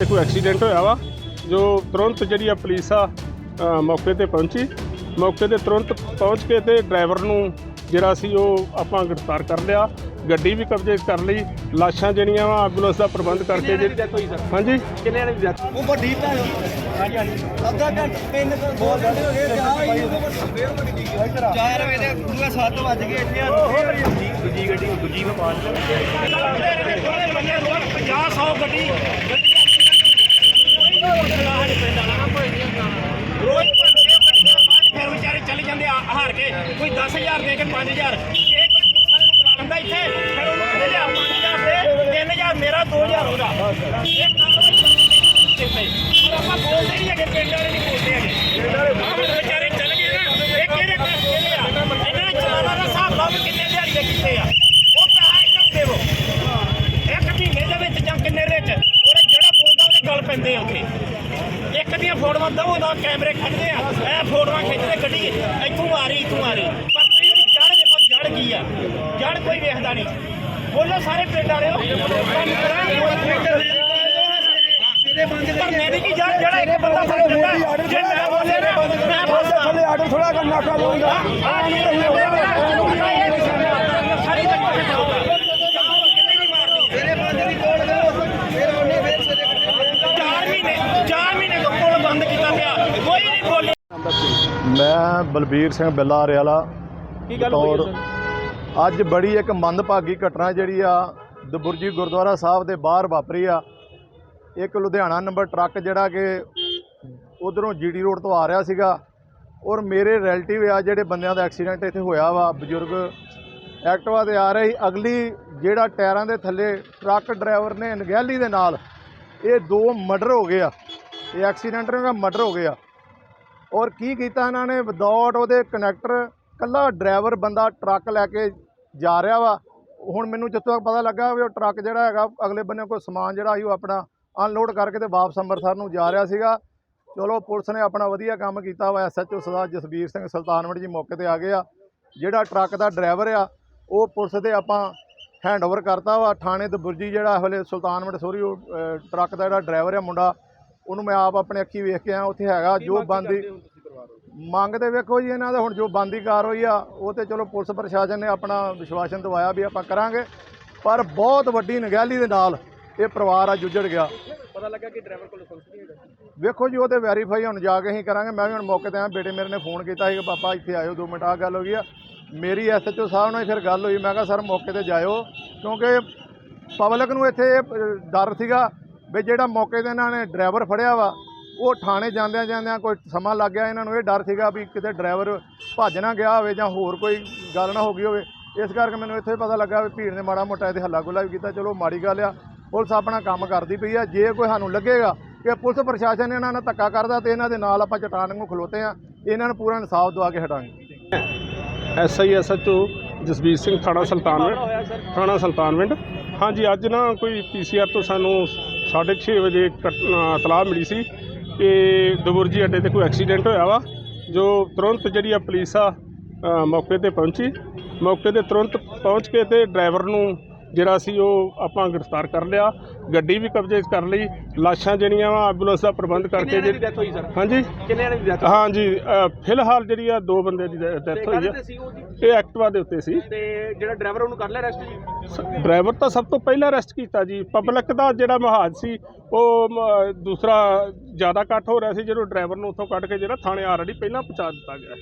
ਕੋਈ ਐਕਸੀਡੈਂਟ ਹੋਇਆ ਵਾ ਜੋ ਤੁਰੰਤ ਜਿਹੜੀ ਆ ਪੁਲਿਸ ਆ ਮੌਕੇ ਤੇ ਪਹੁੰਚੀ। ਮੌਕੇ ਤੇ ਤੁਰੰਤ ਪਹੁੰਚ ਕੇ ਤੇ ਡਰਾਈਵਰ ਨੂੰ ਜਿਹੜਾ ਸੀ ਉਹ ਆਪਾਂ ਗ੍ਰਿਫਤਾਰ ਕਰ ਲਿਆ। ਗੱਡੀ ਵੀ ਕਬਜ਼ੇ ਕਰ ਲਈ। ਲਾਸ਼ਾਂ ਜਿਹੜੀਆਂ ਵਾ ਐਂਬੂਲੈਂਸ ਦਾ ਪ੍ਰਬੰਧ ਕਰਕੇ ਜੇ ਹਾਂਜੀ? ਕਿੰਨੇ ਨੇ ਡੈਥ ਉਹ ਵੱਡੀ ਭੈਣ ਜੀ ਹਾਂਜੀ ਹਾਂਜੀ। ਅੱਧਾ ਘੰਟਾ ਤਿੰਨ ਦੋ ਘੰਟੇ ਹੋ ਗਏ ਜਾ ਹੀ ਫੇਰ ਵੱਡੀ ਚਾਰ ਵਜੇ ਦੇ ਪੂਰਾ 7 ਵੱਜ ਗਏ ਇੱਥੇ ਆ। ਦੂਜੀ ਗੱਡੀ ਦੂਜੀ ਮੈਂ ਪਾਸ 50 100 ਗੱਡੀ ਰੋਜ਼ ਭਰਦੇ ਆ ਗੱਡੀਆਂ ਬਾਅਦ ਫਿਰ ਵਿਚਾਰੇ ਚਲੇ ਜਾਂਦੇ ਆ ਹਾਰ ਕੇ ਕੋਈ 10000 ਦੇ ਕੇ 5000 ਇਹ ਕੋਈ ਪੁਲਿਸ ਇੱਥੇ ਫਿਰ ਉਹਨੂੰ 1000 5000 ਦੇ 3000 ਮੇਰਾ 2000 ਉਹਦਾ। ਇਹ ਕਾਰਵਾਈ ਕਰਨੀ ਪਰ ਆਪਾਂ ਬੋਲਦੇ ਨਹੀਂ ਹੈਗੇ, ਪਿੰਡ ਵਾਲੇ ਨਹੀਂ ਬੋਲਦੇ ਹੈਗੇ। ਆਹ ਵਿਚਾਰੇ ਚਲੇ ਗਏ ਨਾ, ਇਹ ਕਿਹੜੇ ਕਰ ਕਿਹੜੇ ਆ ਇਹਨਾਂ ਨੇ ਚਲਾਣਾ ਦਾ ਹਿਸਾਬ ਲਾਓ ਵੀ ਕਿੰਨੇ ਦਿਹਾੜੀ ਕਿੱਥੇ ਆ। ਉਹ ਪੈਸਾ ਇਹਨਾਂ ਨੂੰ ਦੇਵੋ। ਇੱਕ ਮਹੀਨੇ ਦੇ ਵਿੱਚ ਜਾਂ ਕਿੰਨੇ ਦੇ ਉਹਨੇ ਜਿਹੜਾ ਬੋਲਦਾ, ਉਹਦੇ ਗੱਲ ਪੈਂਦੇ ਆ ਉੱਥੇ। ਇੱਕ ਦੀਆਂ ਫੋਟੋਆਂ ਦਵੋਂ ਕੈਮਰੇ ਖੜਦੇ ਆ। ਐ ਫੋਟੋਆਂ ਖਿੱਚਦੇ ਗੱਡੀ, ਇੱਥੋਂ ਆ ਰਹੀ, ਇੱਥੋਂ ਆ ਰਹੀ। ਜੜ ਕੀ ਆ ਜੜ ਕੋਈ ਵੇਖਦਾ ਨਹੀਂ ਬੋਲੋ ਸਾਰੇ ਪਿੰਡ ਵਾਲਿਓ ਕੰਮ ਕਰਾਂਗੇ ਧਰਨੇ ਦੀ ਕੀ ਜੜ ਜਿਹੜਾ ਇੱਕ ਬੰਦਾ ਫੜ ਦਿੰਦਾ ਜੇ ਮੈਂ ਬੋਲੇ ਨਾ ਮੈਂ ਬੋਲਦਾ ਥੱਲੇ ਆਟੋ ਥੋੜਾ ਕਰ ਨਾਕਾ ਲਾਉਂਦਾ ਆ ਨਹੀਂ ਸਾਰੀ ਤੱਕ ਕਿੰਨੇ ਦੀ ਮਾਰਦੀ ਤੇਰੇ ਬੰਦੇ ਦੀ ਤੋੜ ਦੇ ਫੇਰ ਉਹਨੇ ਫੇਰ ਸਵੇਰੇ ਚਾਰ ਮਹੀਨੇ ਚਾਰ ਮਹੀਨੇ ਤੋਂ ਪੁਲ ਬੰਦ ਕੀਤਾ ਪਿਆ ਕੋਈ ਨਹੀਂ ਬੋਲੇ ਮੈਂ ਬਲਬੀਰ ਸਿੰਘ ਬਿੱਲਾ ਵਾਲਾ ਕੀ ਗੱਲ ਹੋਈ ਬਤੌਰ ਅੱਜ ਬੜੀ ਇੱਕ ਮੰਦਭਾਗੀ ਘਟਨਾ ਜਿਹੜੀ ਆ ਦਬੁਰਜੀ ਗੁਰਦੁਆਰਾ ਸਾਹਿਬ ਦੇ ਬਾਹਰ ਵਾਪਰੀ ਆ। ਇੱਕ ਲੁਧਿਆਣਾ ਨੰਬਰ ਟਰੱਕ ਜਿਹੜਾ ਕਿ ਉਧਰੋਂ ਜੀਡੀ ਰੋਡ ਤੋਂ ਆ ਰਿਹਾ ਸੀਗਾ ਔਰ ਮੇਰੇ ਰਿਲੇਟਿਵ ਆ ਜਿਹੜੇ ਬੰਦਿਆਂ ਦਾ ਐਕਸੀਡੈਂਟ ਇੱਥੇ ਹੋਇਆ ਵਾ ਬਜ਼ੁਰਗ ਐਕਟਿਵਾ ਤੇ ਆ ਰਹੇ। ਅਗਲੀ ਜਿਹੜਾ ਟਾਇਰਾਂ ਦੇ ਥੱਲੇ ਟਰੱਕ ਡਰਾਈਵਰ ਨੇ ਅਣਗਹਿਲੀ ਦੇ ਨਾਲ ਇਹ ਦੋ ਮਰਡਰ ਹੋ ਗਏ ਆ। ਇਹ ਐਕਸੀਡੈਂਟ ਨੇ ਮਰਡਰ ਹੋ ਗਏ ਆ। ਔਰ ਕੀ ਕੀਤਾ ਇਹਨਾਂ ਨੇ? ਵਿਦਆਊਟ ਉਹਦੇ ਕਨੈਕਟਰ ਕੱਲਾ ਡਰਾਈਵਰ ਬੰਦਾ ਟਰੱਕ ਲੈ ਕੇ ਜਾ ਰਿਹਾ ਵਾ। ਹੁਣ ਮੈਨੂੰ ਜਿੱਥੋਂ ਤੱਕ ਪਤਾ ਲੱਗਾ ਵੀ ਉਹ ਟਰੱਕ ਜਿਹੜਾ ਹੈਗਾ ਅਗਲੇ ਬੰਨੇ ਕੋਈ ਸਮਾਨ ਜਿਹੜਾ ਸੀ ਉਹ ਆਪਣਾ ਅਨਲੋਡ ਕਰਕੇ ਤੇ ਵਾਪਸ ਅੰਮ੍ਰਿਤਸਰ ਨੂੰ ਜਾ ਰਿਹਾ ਸੀਗਾ। ਚਲੋ ਪੁਲਿਸ ਨੇ ਆਪਣਾ ਵਧੀਆ ਕੰਮ ਕੀਤਾ ਵਾ S H O Sardar Jasbir Singh Sultanwind ji ਮੌਕੇ ਤੇ ਆ ਗਏ ਆ। ਜਿਹੜਾ ਟਰੱਕ ਦਾ ਡਰਾਈਵਰ ਆ ਉਹ ਪੁਲਿਸ ਦੇ ਆਪਾਂ ਹੈਂਡਓਵਰ ਕਰਤਾ ਵਾ। ਥਾਣੇ ਦਬੁਰਜੀ ਜਿਹੜਾ ਇਸ ਵੇਲੇ ਸੁਲਤਾਨਵੜ ਸੋਰੀ ਉਹ ਟਰੱਕ ਦਾ ਜਿਹੜਾ ਡਰਾਈਵਰ ਆ ਮੁੰਡਾ ਉਹਨੂੰ ਮੈਂ ਆਪ ਆਪਣੇ ਅੱਖੀ ਵੇਖ ਕੇ ਆਇਆ। ਉੱਥੇ ਹੈਗਾ ਜੋ ਬੰਦੀ ਮੰਗ ਤੇ ਵੇਖੋ ਜੀ ਇਹਨਾਂ ਦਾ ਹੁਣ ਜੋ ਬੰਦੀ ਕਾਰਵਾਈ ਆ ਉਹ ਤੇ ਚਲੋ ਪੁਲਿਸ ਪ੍ਰਸ਼ਾਸਨ ਨੇ ਆਪਣਾ ਵਿਸ਼ਵਾਸਨ ਦਵਾਇਆ ਵੀ ਆਪਾਂ ਕਰਾਂਗੇ ਪਰ ਬਹੁਤ ਵੱਡੀ ਨਗਹਿਲੀ ਦੇ ਨਾਲ ਇਹ ਪਰਿਵਾਰ ਆ ਜੁਝੜ ਗਿਆ। ਪਤਾ ਲੱਗਾ ਕਿ ਡਰਾਈਵਰ ਕੋਲ ਲਾਇਸੈਂਸ ਨਹੀਂ ਹੈਗਾ। ਵੇਖੋ ਜੀ ਉਹ ਤੇ ਵੈਰੀਫਾਈ ਹੁਣ ਜਾ ਕੇ ਅਸੀਂ ਕਰਾਂਗੇ। ਮੈਂ ਵੀ ਹੁਣ ਮੌਕੇ ਤੇ ਆਇਆ ਬੇਟੇ ਮੇਰੇ ਨੇ ਫੋਨ ਕੀਤਾ ਸੀ ਕਿ ਪਾਪਾ ਇੱਥੇ ਆਇਓ 2 ਮਿੰਟ ਆ ਗੱਲ ਹੋ ਗਈ ਆ। ਮੇਰੀ ਐਸਐਚਓ ਸਾਹਿਬ ਨਾਲ ਹੀ ਫਿਰ ਗੱਲ ਹੋਈ ਮੈਂ ਕਿਹਾ ਸਰ ਮੌਕੇ ਤੇ ਜਾਇਓ। ਕਿਉਂਕਿ ਪਬਲਿਕ ਨੂੰ ਇੱਥੇ ਡਰ ਸੀਗਾ ਵੀ ਜਿਹੜਾ ਮੌਕੇ ਤੇ ਇਹਨਾਂ ਨੇ ਡਰਾਈਵਰ ਫੜਿਆ ਵਾ ਉਹ ਥਾਣੇ ਜਾਂਦਿਆਂ ਜਾਂਦਿਆਂ ਕੋਈ ਸਮਾਂ ਲੱਗ ਗਿਆ ਇਹਨਾਂ ਨੂੰ, ਇਹ ਡਰ ਸੀਗਾ ਵੀ ਕਿਤੇ ਡਰਾਈਵਰ ਭੱਜ ਨਾ ਗਿਆ ਹੋਵੇ ਜਾਂ ਹੋਰ ਕੋਈ ਗੱਲ ਨਾ ਹੋ ਗਈ ਹੋਵੇ। ਇਸ ਕਰਕੇ ਮੈਨੂੰ ਇੱਥੇ ਪਤਾ ਲੱਗਾ ਵੀ ਭੀੜ ਨੇ ਮਾੜਾ ਮੋਟਾ ਇਹਦੇ ਹੱਲਾ ਗੁੱਲਾ ਵੀ ਕੀਤਾ। ਚਲੋ ਮਾੜੀ ਗੱਲ ਆ, ਪੁਲਿਸ ਆਪਣਾ ਕੰਮ ਕਰਦੀ ਪਈ ਆ। ਜੇ ਕੋਈ ਸਾਨੂੰ ਲੱਗੇਗਾ ਕਿ ਪੁਲਿਸ ਪ੍ਰਸ਼ਾਸਨ ਇਹਨਾਂ ਨਾਲ ਧੱਕਾ ਕਰਦਾ ਤੇ ਇਹਨਾਂ ਦੇ ਨਾਲ ਆਪਾਂ ਚਟਾਨ ਨੂੰ ਖਲੋਤੇ ਆ, ਇਹਨਾਂ ਨੂੰ ਪੂਰਾ ਇਨਸਾਫ ਦਵਾ ਕੇ ਹਟਾਂਗੇ। S I, S H O Jasbir Singh, ਥਾਣਾ ਸੁਲਤਾਨਵਿੰਡ। ਥਾਣਾ ਸੁਲਤਾਨਵਿੰਡ। ਹਾਂਜੀ, ਅੱਜ ਨਾ ਕੋਈ ਪੀਸੀਆਰ ਤੋਂ ਸਾਨੂੰ 6:30 ਵਜੇ ਇਤਲਾਹ ਮਿਲੀ ਸੀ ਕਿ ਦਬੁਰਜੀ ਅੱਡੇ ਤੇ ਕੋਈ ਐਕਸੀਡੈਂਟ ਹੋਇਆ ਵਾ, ਜੋ ਤੁਰੰਤ ਜਿਹੜੀ ਆ ਪੁਲਿਸ ਆ ਮੌਕੇ ਤੇ ਪਹੁੰਚੀ। ਮੌਕੇ ਤੇ ਤੁਰੰਤ ਪਹੁੰਚ ਕੇ ਤੇ ਡਰਾਈਵਰ ਨੂੰ ਜਿਹੜਾ ਸੀ ਉਹ ਆਪਾਂ ਗ੍ਰਿਫਤਾਰ ਕਰ ਲਿਆ। ਗੱਡੀ ਵੀ ਕਬਜ਼ੇ 'ਚ ਕਰ ਲਈ ਲਾਸ਼ਾਂ ਜਿਹੜੀਆਂ ਵਾ ਐਂਬੂਲੈਂਸ ਦਾ ਪ੍ਰਬੰਧ ਕਰਕੇ ਜੇ ਡੈਥ ਹੋਈ ਸਰ ਹਾਂਜੀ? ਕਿੰਨੇ ਦੀ ਡੈਥ ਹਾਂਜੀ ਅ, ਫਿਲਹਾਲ ਜਿਹੜੀ ਆ ਦੋ ਬੰਦੇ ਦੀ ਡੈਥ ਹੋਈ ਆ। ਸੀ ਉਹ ਜੀ? ਇਹ ਐਕਟਿਵਾ ਦੇ ਉੱਤੇ ਸੀ। ਤੇ ਜਿਹੜਾ ਡਰਾਈਵਰ ਉਹਨੂੰ ਕਰ ਲਿਆ ਰੈਸਟ ਜੀ? ਡਰਾਈਵਰ ਤਾਂ ਸਭ ਤੋਂ ਪਹਿਲਾਂ ਅਰੈਸਟ ਕੀਤਾ ਜੀ। ਪਬਲਿਕ ਦਾ ਜਿਹੜਾ ਮਹਾਜ ਸੀ ਉਹ ਮ, ਦੂਸਰਾ ਜ਼ਿਆਦਾ ਇਕੱਠ ਹੋ ਰਿਹਾ ਸੀ ਜਦੋਂ ਡਰਾਈਵਰ ਨੂੰ ਉੱਥੋਂ ਕੱਢ ਕੇ ਜਿਹੜਾ ਥਾਣੇ ਆਲਰੇਡੀ ਪਹਿਲਾਂ ਪਹੁੰਚਾ ਦਿੱਤਾ ਗਿਆ।